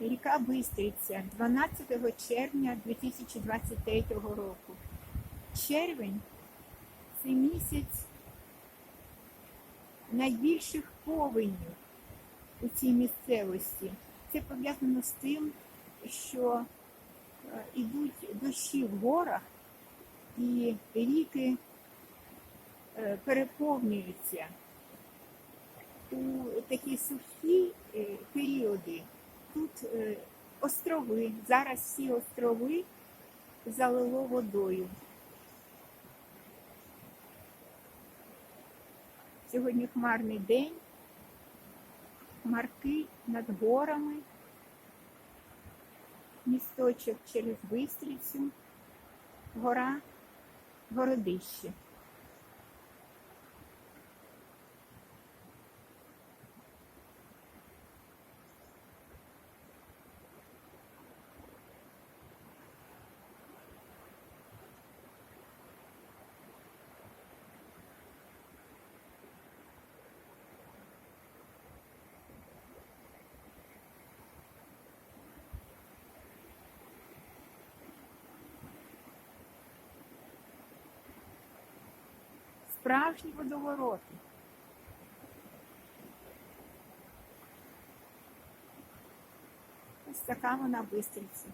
Ріка Бистриця 12 червня 2023 року. Червень це місяць найбільших повенів у цій місцевості. Це пов'язано з тим, що е, ідуть дощі в горах і ріки е, переповнюються. У такі сухі е, періоди тут е, острови. Зараз всі острови залило водою. Сьогодні хмарний день, хмарки над горами, місточок через Бистрицю, гора Городище. Справжні водовороти. Ось така вона бистриця.